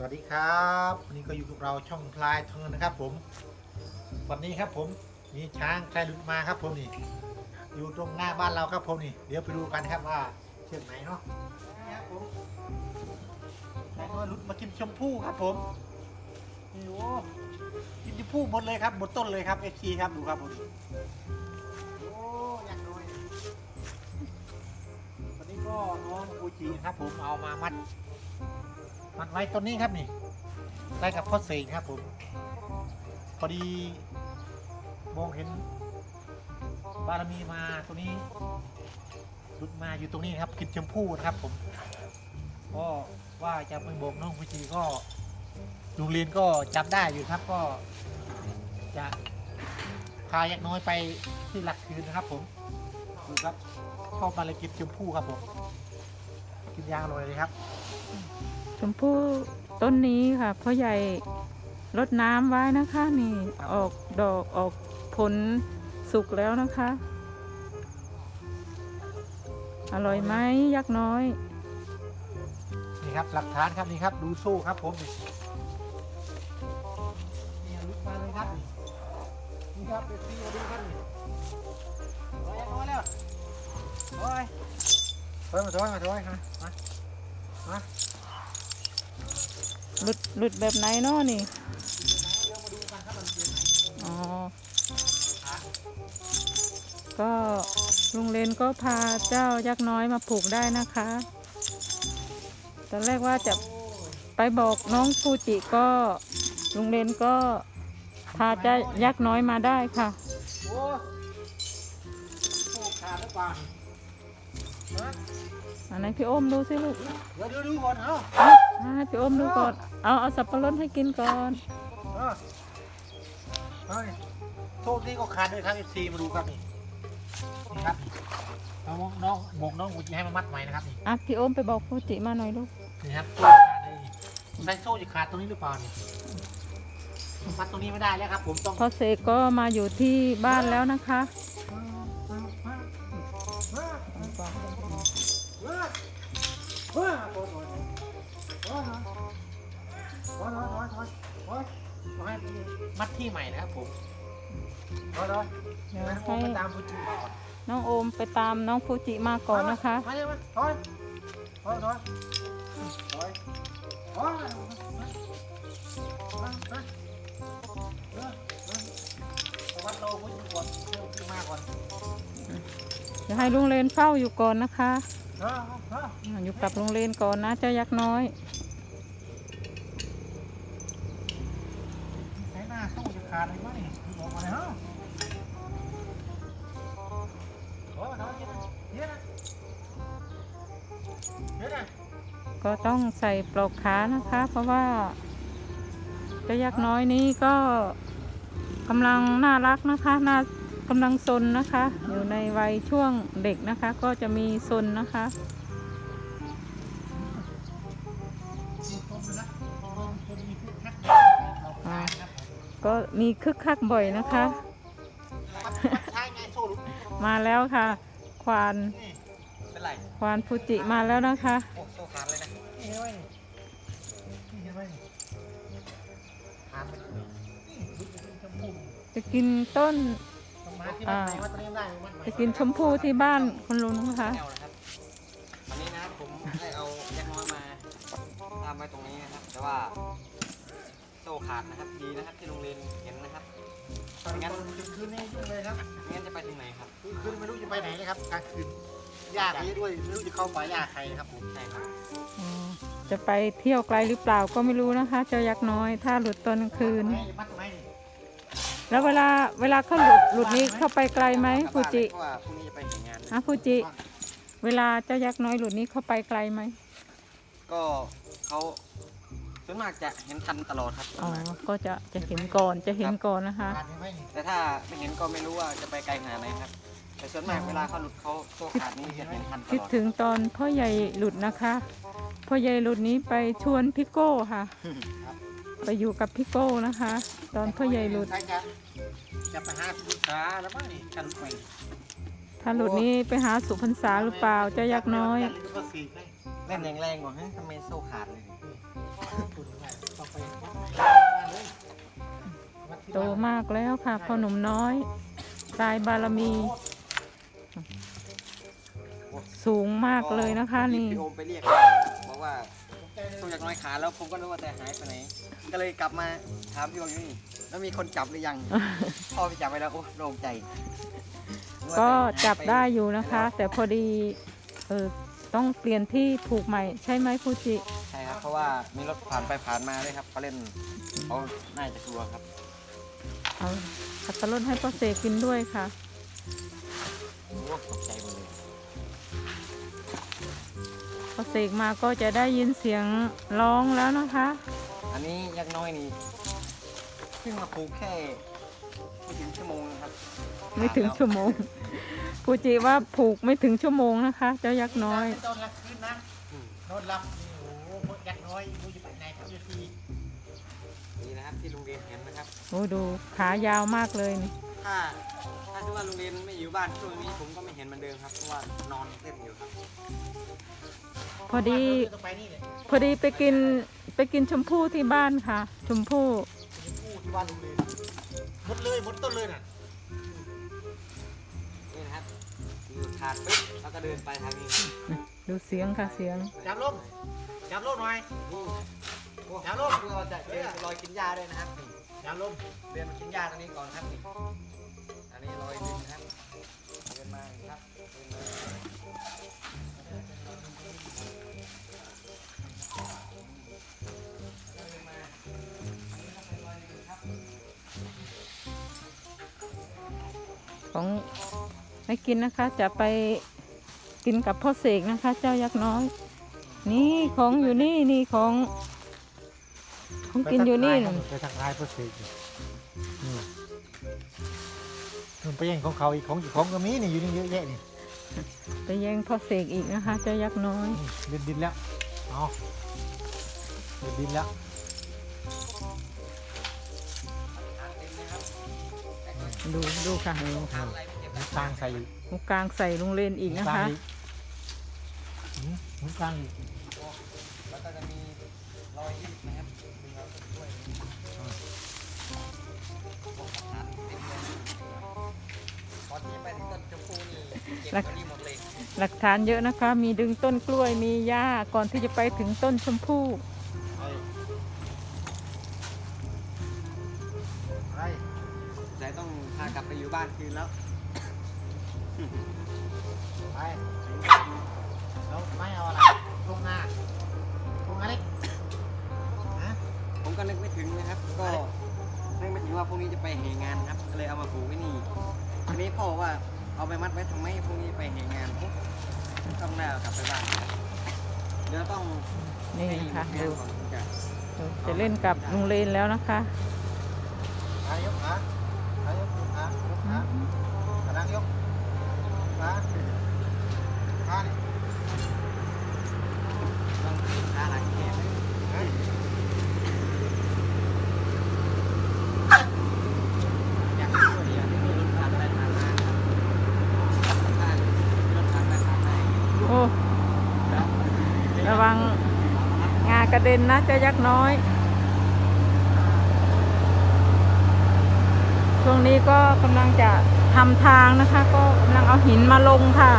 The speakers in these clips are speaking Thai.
สวัสดีครับวันนี้ก็อยู่กับเราช่องพลายเทิร์นนะครับ ผม วันนี้ครับผมมีช้างใครหลุดมาครับผมนี่ อยู่ตรงหน้าบ้านเราครับผมนี่ เดี๋ยวไปดูกันครับว่าเชือกไหนเนาะนี่ครับผมใครก็หลุดมากินชมพู่ครับผมนี่โอ้กินชมพู่หมดเลยครับหมดต้นเลยครับเอชีครับดูครับผมโอ้อยังน้อยวันนี้ก็น้องฟูจิครับผมเอามามัด มันไว้ต้นนี้ครับนี่ ได้กับพ่อเสกครับผม พอดีมองเห็น บารมีมาตัวนี้หลุดมาอยู่ตรงนี้นะครับกินชมพู่นะครับผม ก็ว่าจะไปโบกน้องพุจีก็โรงเรียนก็จับได้อยู่ครับก็ จะพายักน้อยไปที่หลักคืนนะครับผมดูครับเข้ามาเลยกินชมพู่ครับผม กินยางอร่อยเลยครับ ชมพู่ต้นนี้ค่ะพ่อใหญ่รดน้ำไว้นะคะนี่ออกดอกออกผลสุกแล้วนะคะ อร่อยไหมยักษ์น้อย นี่ครับหลักฐานครับนี่ครับดูโซ่ครับผมนี่ลุกมาเลยครับนี่นี่ครับเด็กดีดูครับนี่โอ้ยน้อยแล้วโอ้ยเฮ้ยมาถอยมาถอยฮะมามา หลุดหลุดแบบไหนเนาะนี่อ๋อก็ลุงเลนก็พาเจ้ายักษ์น้อยมาผูกได้นะคะ ตอนแรกว่าจะไปบอกน้องฟูจิก็ลุงเลนก็พาเจ้ายักษ์น้อยมาได้ค่ะโอ้โอ้ขาดหรือเปล่าฮะ อันไหนพี่โอมดูสิลูกเดี๋ยวเดี๋ยวดูก่อนเอ้าอ่าพี่โอมดูก่อน เอาเอาสับปะรดให้กินก่อน เออเฮ้ยโซ่นี่ก็ขาดด้วยครับ FC มาดูครับนี่นี่ครับน้องน้องบกน้องอุจิให้มามัดใหม่นะครับนี่อะพี่โอมไปบอกฟูจิมาหน่อยลูก นี่ครับโซ่ขาดเลยนี่ใช้โซ่จะขาดตรงนี้หรือเปล่านี่มัดตรงนี้ไม่ได้แล้วครับ ผมต้องพ่อเสกก็มาอยู่ที่บ้านแล้วนะคะ รอรอเดี๋ยวงั้นโอให้มไปตามฟูจิมาก่อนน้องโอมไปตามน้องฟูจิมาก่อนนะคะมาเลยมาถอยถอยถอยถอยถอยมามาเออเออเอาวัดโลฟูจิก่อนเร็วขึ้นมาก่อนเดี๋ยวให้ลุงเลนเฝ้าอยู่ก่อนนะคะเออเอออ่าอยู่กับลุงเลนก่อนนะเจ้ายักษ์น้อยใช้หน้าสู้จะขาดเลยมั้ยออกมาเลยฮะ ก็ต้องใส่ปลอกขานะคะ เพราะว่าเจ้ายักษ์น้อยนี้ก็กำลังน่ารักนะคะน่ากำลังซนนะคะ อยู่ในวัยช่วงเด็กนะคะ ก็จะมีซนนะคะก็มีคึกคักบ่อยนะคะ มาแล้วค่ะ ควานนี่เป็นไรควานฟูจิมาแล้วนะคะโอ้โซ่ขาดเลยนะนี่เห็นไหมนี่นี่เห็นไหมนี่ทานไปนี่นี่ลุกเป็นชมพูจะกินต้นต้องมาที่วัดไหนวัดตรงนี้ได้วัดไหนจะกินชมพู่ที่บ้านคุณลุงนะคะแนวนะครับวันนี้นะครับผมได้เอาแยกน้อยมาตามไว้ตรงนี้นะครับ แต่ว่าโซ่ขาดนะครับ ดีนะครับที่โรงเรียนเห็นนะครับตอน งั้นคืนนี้ยุ่งเลยครับไม่งั้นจะไปถึงไหนครับคืนไม่รู้จะไปไหนนะครับกลางคืนยากนี้ด้วยไม่รู้จะเข้าป่ายากใครนะครับผมใช่ครับอ๋อจะไปเที่ยวไกลหรือเปล่าก็ไม่รู้นะคะ เจ้ายักษ์น้อย ถ้าหลุดตอนกลางคืนไม่มัดไหมนี่แล้วเวลาเวลาเขาหลุดหลุดนี้เข้าไปไกลไหมกลับฟูบ้านจิเพราะว่าพรุ่งนี้จะไปเห็นงานฮะฟูจิ เวลาเจ้ายักษ์น้อยหลุดนี้เข้าไปไกลไหมก็เขา ส่วนมากจะเห็นทันตลอดครับส่วนอ๋อ มากก็จะจะเห็นก่อนจะเห็นก่อนนะคะขาดเห็นไหมนี่แต่ถ้าไม่เห็นก็ไม่รู้ว่าจะไปไกลขนาดไหนครับ แต่ส่วนมากเวลาเขาหลุดเขาโซ่ขาดนี่จะเห็นทันตคิดลอดถึงตอนพ่อใหญ่หลุดนะคะ พ่อใหญ่หลุดนี้ไปชวนพี่โก้ค่ะ ไปอยู่กับพี่โก้นะคะ ตอนพ่อใหญ่หลุดใครจะจะไปหาศึกษาแล้วมั้งนี่จะหลุดไปถ้าหลุดนี้ไปหาสุพรรษาหรือเปล่าเจ้ายักษ์น้อยจะลืมก็สีกให้เล่นแรงๆกว่าฮะทำไมโซ่ขาดเลย โตบ้นมากแล้วค่ะพ่อหนุ่มน้อยสายบารมี สูงมากเลยนะคะนี่ พี่โอมไปเรียกบอกว่าตัวจากน้อยขาแล้วผมก็นึกว่าแต่หายไปไหน ก็เลยกลับมาถามพี่โอมอยู่นี่แล้วมีคนจับหรือยัง พ่อไปจับไปแล้วโอ้โล่งใจก็จับได้อยู่นะคะ แต่พอดีเออต้องเปลี่ยนที่ผูกใหม่ใช่ไหมฟูจิใช่ครับ เพราะว่ามีรถผ่านไปผ่านมาด้วยครับเขาเล่นเขาน่าจะกลัวครับ เอาขับปะรดให้พ่อเสกกินด้วยค่ะ โอ้ตกใจหมดเลย พอเสกมาก็จะได้ยินเสียงร้องแล้วนะคะ อันนี้ยักษ์น้อยนี่เพิ่งมาปลูกแค่ไม่ถึงชั่วโมงนะครับไม่ถึงชั่วโมงฟูจิว่าผูกไม่ถึงชั่วโมงนะคะ เจ้ายักษ์น้อยโดนรับคืนนะอืมโดนรับนี่โอ้โหพวก ยักษ์น้อยรู้จะไปไหนครับยูทีนี่นะครับที่โรงเรียนเห็นนะครับ โอ้ดูขายาวมากเลยนี่ ถ้าถ้าคือว่าโรงเรียนไม่อยู่บ้านช่วงนี้ผมก็ไม่เห็นเหมือนเดิมครับเพราะว่านอนเล่นอยู่ครับพอดีต้องไปนี่เลยพอดีไปกินไปกินชมพู่ที่บ้านค่ะ ชมพู่เป็นผู้ที่บ้านโรงเรียนหมดเลยหมดต้นเลยน่ะนี่นะครับอยู่ถาดปึ๊บแล้วก็เดินไปทางนี้ ดูเสียงค่ะเสียงจับลง จับลงหน่อยนี่โอ้อย่าลงเราจะเดินไปลอยกินหญ้าด้วยนะครับนี่จับลงเดินมากินหญ้าตรงนี้ก่อนครับนี่อันนี้ลอยดินนะครับเดินมาครับเดินมาของไม่กินนะคะ จะไปกินกับพ่อเสกนะคะ เจ้ายักษ์น้อย นี่ของอยู่นี่นี่ของของกินอยู่นี่น่ะไปทางท้ายเพื่อเสกนี่มันไปแย่งของเขาอีกของอีกของก็มีนี่อยู่นี่เยอะแยะนี่ไปแย่งพ่อเสกอีกนะคะเจ้ายักษ์น้อยนี่เดินดินแล้วเอาเดินดินแล้วทานเต็มเลยครับดูดูค่ะทานอะไรไม่เก็บหมุนกลางใส่หมูกลางใส่ลุงเลนอีกนะคะหืมหมุนกลางอีกแล้วก็จะมี รอยยืดนะครับดึงเอาต้วยโอ้ทานเต็มเลยพอที่จะไปถึงต้นชมพูนี่เก็บตัวนี้หมดเลยหลักฐานเยอะนะคะ มีดึงต้นกล้วยมีหญ้าก่อนที่จะไปถึงต้นชมพู่ไปไปแต่ต้องพากลับไปอยู่บ้านคืนแล้วไปแล้วไม่เอาอะไรตรงหน้าตรงอะไร ก็นึกไม่ถึงนะครับ ก็นึกไม่ถึงว่าพรุ่งนี้จะไปเหงานครับก็เลยเอามาปลูกไว้นี่ทีนี้พ่อว่าเอาไปมัดไว้ทำไมพรุ่งนี้ไปเหงานปุ๊บต้องได้เอากลับไปบ้านเดี๋ยวต้องนี่ให้นะคะงาดูนก่อนถึงจะดูจะเล่นกับลุงเลนแล้วนะคะ ขายกขาขายกขายกขากระดังยกขาขาดิ ต้องหาหลังแขน เฮ้ย อยากช่วยอยากให้มีรถผ่านไปผ่านมาครับถ้ารถผ่านไปผ่านมา โอ้ระวังงากระ เด็นนะเจ้ายักษ์น้อย ช่วงนี้ก็กำลังจะทำทางนะคะ ก็กำลังเอาหินมาลงค่ะ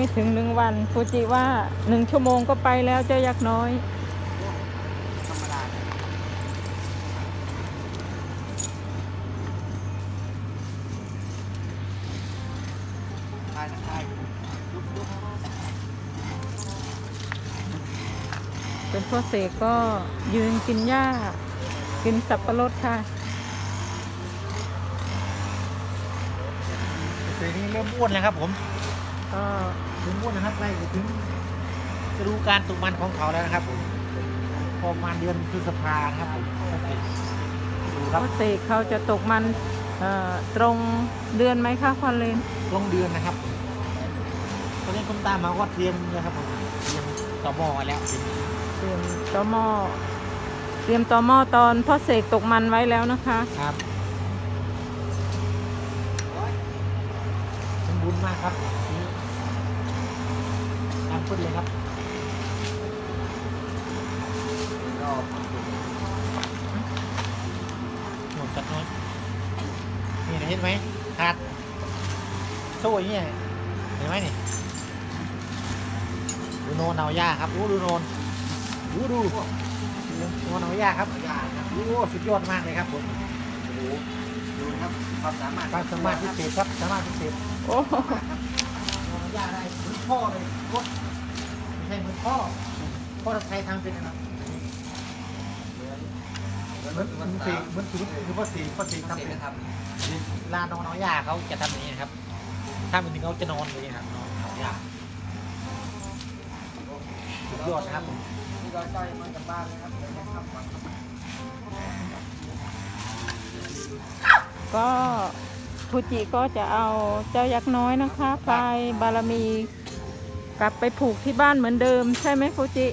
ไม่ถึงหนึ่งวันฟูจิว่าหนึ่งชั่วโมงก็ไปแล้วเจ้ายักษ์น้อยเป็นพ่อเสกก็ยืนกินหญ้า กินสับปะรดค่ะเสกนี้เริ่มอ้วนแล้วครับผมก็ ถึงอ้วนนะครับใกล้จะถึงฤดูการตกมันของเขาแล้วนะครับผมประมาณเดือนพฤษภานะครับผมดูครับพ่อเสกเขาจะตกมันเอ่อตรงเดือนไหมคะคอนเลนลงเดือนนะครับตอนนี้คุณตามมาก็เตรียมนะครับผมเตรียมต่อหม้อไว้แล้วเตรียมตอหม้อเตรียมตอหม้อตอนพ่อเสกตกมันไว้แล้วนะคะครับสมบูรณ์มากครับ นี่น้ำพุดเลยครับก็หมดจัดน้อยนี่เห็นไหมขาดโซ่อย่างเงี้ยเห็นไหมนี่ดูโนนเอาหญ้าครับดูดูโนนดูดูโนนเอาหญ้าครับยากครับโอ้สุดยอดมากเลยครับผมโอ้โหดูนะครับความสามารถความสามารถพิเศษครับสามารถพิเศษโอ้โหโนนเอาหญ้าได้เหมือนพ่อเลยรถไม่ ใช่เหมือนพ่อพ่อทำไทยทำเป็นนะครับเหมือนเหมือนเหมือนสีเหมือนสีหรือว่าสีพ่อสีทำทำเสร็เป็จนนะครับลานอนเอาหญ้าเขาจะทำอย่างนี้นะครับ ถ้าเป็นถึงเขาจะนอนเลยนะครับนอนเอาหญ้าสุดยอดนะครับผมนี่ก็จ้อยมาจากบ้านเลยครับเดี๋ยวจะทำก่อนก็ฟูจิก็จะเอาเจ้ายักษ์น้อยนะคะพลายบารมี กลับไปผูกที่บ้านเหมือนเดิมใช่ไหมฟูจิ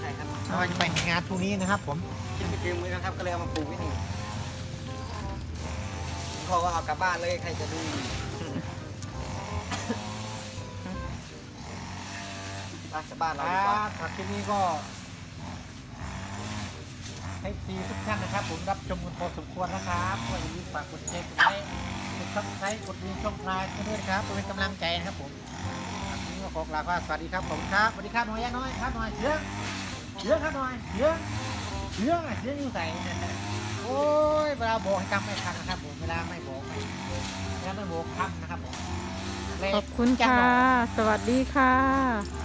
ใช่ครับเราจะไปงานพรุ่งนี้นะครับ ผมคิดไม่ถึงมือนะครับก็เลยเอามาปลูกไว้นี่พ่อว่าเอากลับบ้านเลยใครจะดูไปกลับบ้านคเรารัดีกว่าบครับที่นี้ก็ ให้ทีทุกท่านนะครับ ผมรับชมกันพอสมควรนะครับก็อย่าลืมฝากกดแชร์กดไลค์กดซับสไครต์กดรีช่องไลน์กันด้วยนะครับเพื่อเป็นกำลังใจนะครับผมครับวันนี้ก็ ขอกล่าวว่าสวัสดีครับผมครับสวัสดีครับหน่อยยะน้อยครับหน่อยเชือกเชือกครับหน่อยเชือกเชือกอะเชือกอยู่ใส่โอ้ยเวลาบอกให้จำไม่ทันนะครับผมเวลาไม่บอกไม่เวลาไม่บอกทำนะครับผมขอบคุณค่ะ สวัสดีค่ะ